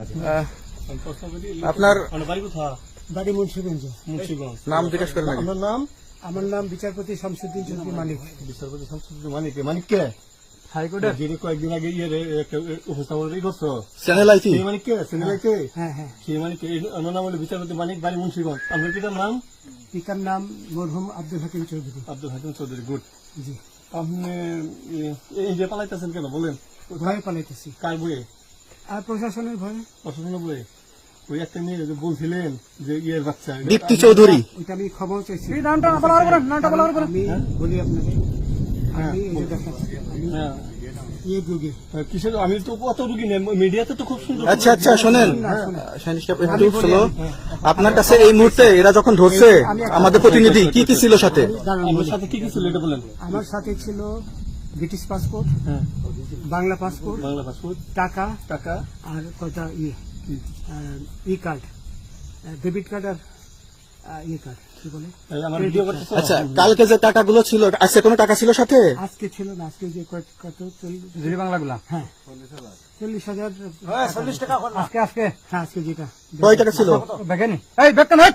আহ, আপনার আপনার বাড়ি মুন্সিগঞ্জ। মুন্সিগঞ্জ। নাম জিজ্ঞেস করেন। আপনার নাম আমার নাম বিচারপতি শামসুদ্দিন চৌধুরী মালিক। বিচারপতি শামসুদ্দিন মানিক মানিক কে? হাইকোর্টের যিনি কয়েকদিন আগে ইয়ে উপস্থাপন করছ। চ্যানেল সেই মানিক কে? সিনেমাই হ্যাঁ হ্যাঁ। সেই মানিক কে? নাম হলো বিচারপতি মানিক বাড়ি মুন্সিগঞ্জ। আপনার পিতার নাম? পিতার নাম মরহুম আব্দুল হাকিম চৌধুরী। আব্দুল হাকিম চৌধুরী গুড। জি। আপনি এই যে পালাইতেছেন কেন? বলেন। ভয়ে পালাইতেছি। কার বইয়ে আর প্রশাসনের ভয়ে? ওই একটা মেয়ে যে বলছিলেন যে ইয়ের বাচ্চা দীপ্তি চৌধুরী। ওইটা আমি চাইছি। নামটা নামটা বলি আপনাকে। হ্যাঁ। তো কত রুগী মিডিয়াতে তো খুব সুন্দর আচ্ছা আচ্ছা শোনেন। স্লো আপনার কাছে এই মুহূর্তে এরা যখন ধরছে আমাদের প্রতিনিধি কি কি ছিল সাথে? বলি। সাথে কি কি ছিল এটা বলেন। আমার সাথে ছিল ব্রিটিশ পাসপোর্ট হ্যাঁ। বাংলা পাসপোর্ট বাংলা পাসপোর্ট টাকা টাকা আর কয়টা ইয়ে ই কার্ড ডেবিট কার্ড আর আহ, ইয়ে কার্ড কি বলে? আমার আচ্ছা কালকে যে টাকাগুলো ছিল আজকে কোনো টাকা ছিল সাথে? আজকে ছিল না আজকে যে কত- কত চল্লিশ বাংলাগুলা? হ্যাঁ। চল্লিশ হাজার চল্লিশ টাকা আজকে আজকে হ্যাঁ আজকে যেটা কয় টাকা ছিল? এই হট!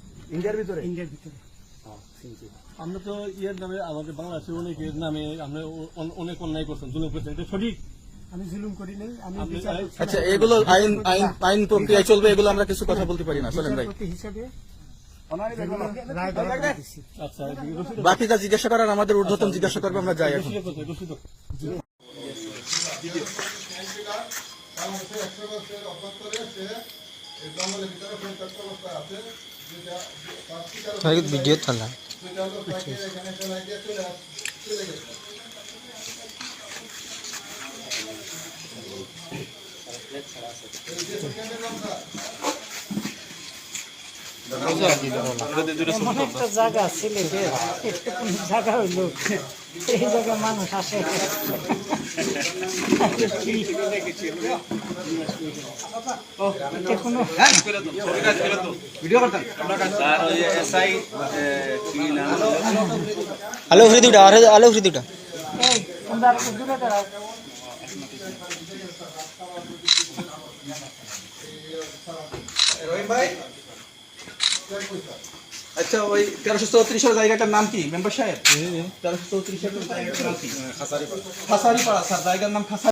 ইন্ডিয়ার ভিতরে? ইন্ডিয়ার ভিতরে। আমরা তো ইয়ের নামে আমাদের বাংলাদেশের অনেকের নামে আমরা অনেক অন্যায় করছেন জুলুম করছেন এটা সঠিক? আমি জুলুম করি নাই আমি। আচ্ছা এগুলো আইন আইন আইন প্রক্রিয়ায় চলবে এগুলো আমরা কিছু কথা বলতে পারি না চলেন ভাই। হিসাবে। আচ্ছা এদিকে রশিদ বাকি যা জিজ্ঞাসা করার আমাদের ঊর্ধ্বতন জিজ্ঞাসা করবে আমরা যাই এখন। রশিদ কোথায় রশিদ ভিডিও চলা একটা জায়গা কোন জায়গা হইল। এই জায়গায় মানুষ আসে। আলো উফরি দুটা আলো উফরি দুটা দূরে দাঁড়াও। আচ্ছা ওই তেরোশো চৌত্রিশের জায়গাটার নাম কি মেম্বার সাহেব তেরোশো চৌত্রিশের জায়গাটার নাম কি খাসারি পাড়া স্যার জায়গার নাম খাসারি